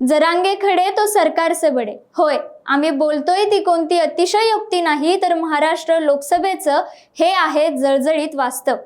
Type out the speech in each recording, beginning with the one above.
जरांगे खडे तो सरकारचे बडे होय आम्ही बोलतोय ती कोणती अतिशयोक्ती नाही तर महाराष्ट्र लोकसभेचं हे आहे जळजळीत वास्तव.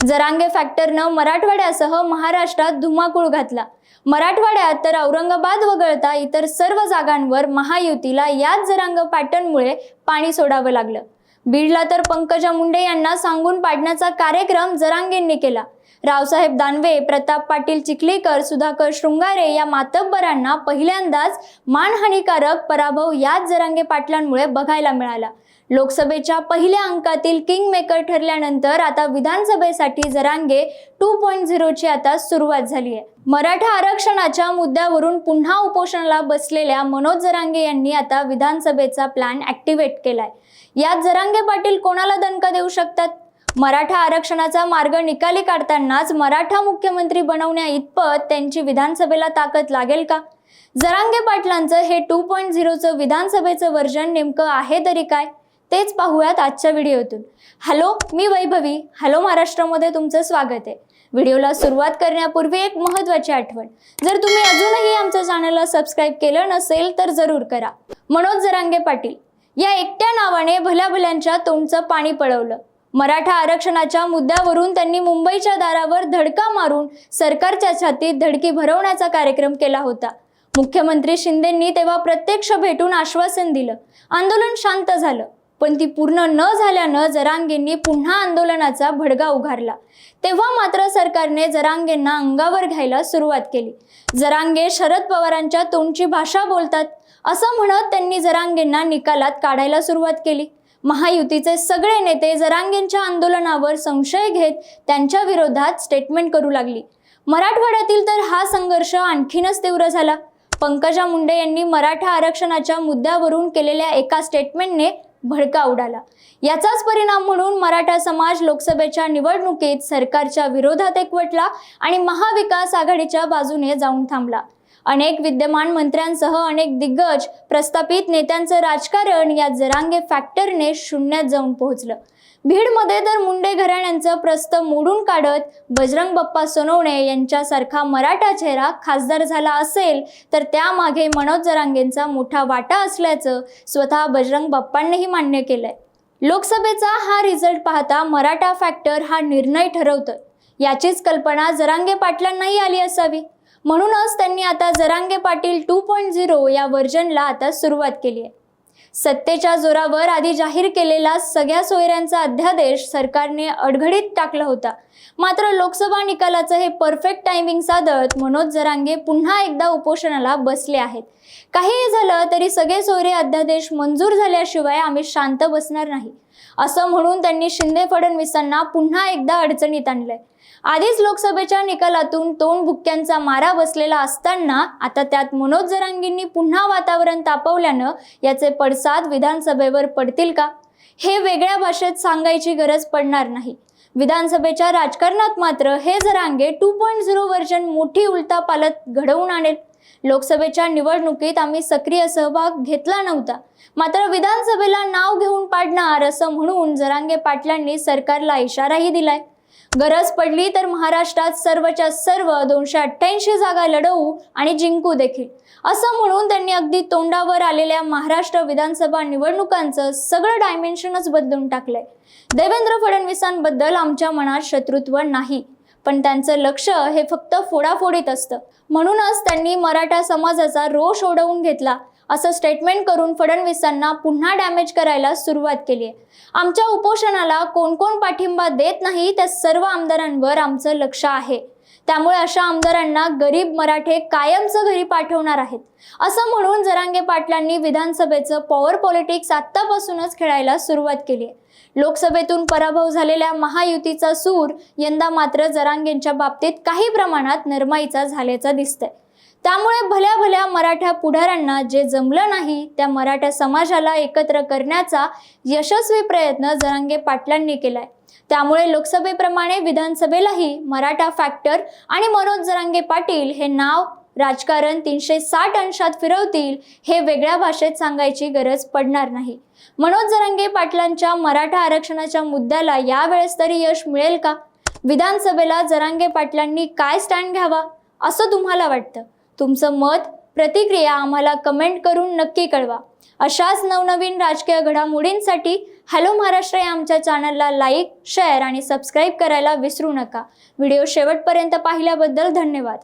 जरांगे फॅक्टरनं मराठवाड्यासह महाराष्ट्रात धुमाकूळ घातला. मराठवाड्यात तर औरंगाबाद वगळता इतर सर्व जागांवर महायुतीला याच जरांग पॅटर्नमुळे पाणी सोडावं लागलं. बीडला तर पंकजा मुंडे यांना सांगून पाडण्याचा कार्यक्रम जरांगेंनी केला. रावसाहेब दानवे प्रताप पाटील चिखलीकर सुधाकर शृंगारे या मातब्बरांना पहिल्यांदाच मानहानिकारक पराभव याच जरांगे पाटलांमुळे बघायला मिळाला. लोकसभेच्या पहिल्या अंकातील किंग मेकर ठरल्यानंतर आता विधानसभेसाठी जरांगे टू पॉईंट झिरोची आता सुरुवात झाली आहे. मराठा आरक्षणाच्या मुद्द्यावरून पुन्हा उपोषणाला बसलेल्या मनोज जरांगे यांनी आता विधानसभेचा प्लॅन ॲक्टिव्हेट केलाय. यात जरांगे पाटील कोणाला दणका देऊ शकतात? मराठा आरक्षणाचा मार्ग निकाली काढतानाच मराठा मुख्यमंत्री बनवण्या इतपत त्यांची विधानसभेला ताकद लागेल का? जरांगे पाटलांचं हे टू पॉईंट झिरोचं विधानसभेचं वर्जन नेमकं आहे तरी काय? तेच पाहूयात आजच्या व्हिडिओतून. हॅलो मी वैभवी. हॅलो महाराष्ट्रामध्ये तुमचं स्वागत आहे. व्हिडिओला सुरुवात करण्यापूर्वी एक महत्त्वाची आठवण. जर तुम्ही अजूनही आमच्या चॅनलला सबस्क्राईब केलं नसेल तर जरूर करा. मनोज जरांगे पाटील. या एकट्या नावाने भल्या भल्यांच्या तोंडचं पाणी पळवलं. मराठा आरक्षणाच्या मुद्द्यावरून त्यांनी मुंबईच्या दारावर धडका मारून सरकारच्या छातीत धडकी भरवण्याचा कार्यक्रम केला होता. मुख्यमंत्री शिंदेंनी तेव्हा प्रत्यक्ष भेटून आश्वासन दिलं. आंदोलन शांत झालं पण ती पूर्ण न झाल्यानं जरांगेंनी पुन्हा आंदोलनाचा भडगा उघारला तेव्हा मात्र सरकारने जरांगेंना अंगावर घ्यायला सुरुवात केली. जरांगे शरद पवारांच्या तोंडची भाषा बोलतात असं म्हणत त्यांनी जरांगेंना निकालात काढायला सुरुवात केली. महायुतीचे सगळे नेते जरांगेंच्या आंदोलनावर संशय घेत त्यांच्या विरोधात स्टेटमेंट करू लागली. मराठवाड्यातील तर हा संघर्ष आणखीनच तीव्र झाला. पंकजा मुंडे यांनी मराठा आरक्षणाच्या मुद्द्यावरून केलेल्या एका स्टेटमेंटने भडका उडाला. याचाच परिणाम म्हणून मराठा समाज लोकसभेच्या निवडणुकीत सरकारच्या विरोधात एकवटला आणि महाविकास आघाडीच्या बाजूने जाऊन थांबला. अनेक विद्यमान मंत्र्यांसह अनेक दिग्गज प्रस्थापित नेत्यांचं राजकारण या जरांगे फॅक्टरने शून्यात जाऊन पोहोचलं. भीडमध्ये तर मुंडे घराण्यांचं प्रस्त मोडून काढत बजरंग बाप्पा सोनवणे यांच्यासारखा मराठा चेहरा खासदार झाला असेल तर त्यामागे मनोज जरांगेंचा मोठा वाटा असल्याचं स्वतः बजरंग बाप्पांनीही मान्य केलंय. लोकसभेचा हा रिझल्ट पाहता मराठा फॅक्टर हा निर्णय ठरवतोय. याचीच कल्पना जरांगे पाटलांनाही आली असावी. म्हणूनच त्यांनी आता Jarange Patil two point zero या व्हर्जनला आता सुरुवात केली आहे. सत्तेच्या जोरावर आधी जाहीर केलेला सगळ्या सोयऱ्यांचा अध्यादेश सरकारने अडघडीत टाकला होता. मात्र लोकसभा निकालाचं हे परफेक्ट टायमिंग साधत मनोज जरांगे पुन्हा एकदा उपोषणाला बसले आहेत. काहीही झालं तरी सगळे सोयरे अध्यादेश मंजूर झाल्याशिवाय आम्ही शांत बसणार नाही. असं म्हणून त्यांनी शिंदे फडणवीसांना पुन्हा एकदा अडचणीत आणलंय. आधीच लोकसभेच्या निकालातून तोंड भुक्क्यांचा मारा बसलेला असताना आता त्यात मनोज जरांगींनी पुन्हा वातावरण तापवल्यानं याचे पडसाद विधानसभेवर पडतील का? हे वेगळ्या भाषेत सांगायची गरज पडणार नाही. विधानसभेच्या राजकारणात मात्र हे Jarange two point zero version मोठी उलटा पालत घडवून आणेल. लोकसभेच्या निवडणुकीत आम्ही सक्रिय सहभाग घेतला नव्हता. मात्र विधानसभेला नाव घेऊन पाडणार असं म्हणून जरांगे पाटलांनी सरकारला इशाराही दिलाय. गरज पडली तर महाराष्ट्रात सर्वच्या सर्व दोनशे अठ्ठ्याऐंशी जागा लढवू आणि जिंकू देखील. असं म्हणून त्यांनी अगदी तोंडावर आलेल्या महाराष्ट्र विधानसभा निवडणुकांचं सगळं डायमेन्शनच बदलून टाकलंय. देवेंद्र फडणवीसांबद्दल आमच्या मनात शत्रुत्व नाही. पण त्यांचं लक्ष हे फक्त फोडाफोडीत असतं. म्हणूनच त्यांनी मराठा समाजाचा रोष ओढवून घेतला. असं स्टेटमेंट करून फडणवीसांना पुन्हा डॅमेज करायला सुरुवात केली आहे. आमच्या उपोषणाला कोण कोण पाठिंबा देत नाही त्या सर्व आमदारांवर आमचं लक्ष आहे. त्यामुळे अशा आमदारांना गरीब मराठे कायमचं घरी पाठवणार आहेत. असं म्हणून जरांगे पाटलांनी विधानसभेचं पॉवर पॉलिटिक्स आत्तापासूनच खेळायला सुरुवात केली आहे. लोकसभेतून पराभव झालेल्या महायुतीचा सूर यंदा मात्र जरांगेंच्या बाबतीत काही प्रमाणात नरमाईचा झाल्याचा दिसतंय. त्यामुळे भल्या भल्या मराठा पुढाऱ्यांना जे जमलं नाही त्या मराठा समाजाला एकत्र करण्याचा यशस्वी प्रयत्न जरांगे पाटलांनी केलाय. त्यामुळे लोकसभेप्रमाणे विधानसभेलाही मराठा फॅक्टर आणि मनोज जरांगे पाटील हे नाव राजकारण तीनशे साठ अंशात फिरवतील हे वेगळ्या भाषेत सांगायची गरज पडणार नाही. मनोज जरांगे पाटलांच्या मराठा आरक्षणाच्या मुद्द्याला यावेळेस तरी यश मिळेल का? विधानसभेला जरांगे पाटलांनी काय स्टँड घ्यावा? असं तुम्हाला वाटतं? तुमचं मत प्रतिक्रिया आम्हाला कमेंट करून नक्की कळवा. अशाच नवनवीन राजकीय घडामोडींसाठी हॅलो महाराष्ट्र या आमच्या चॅनलला लाईक शेअर आणि सबस्क्राईब करायला विसरू नका. व्हिडिओ शेवटपर्यंत पाहिल्याबद्दल धन्यवाद.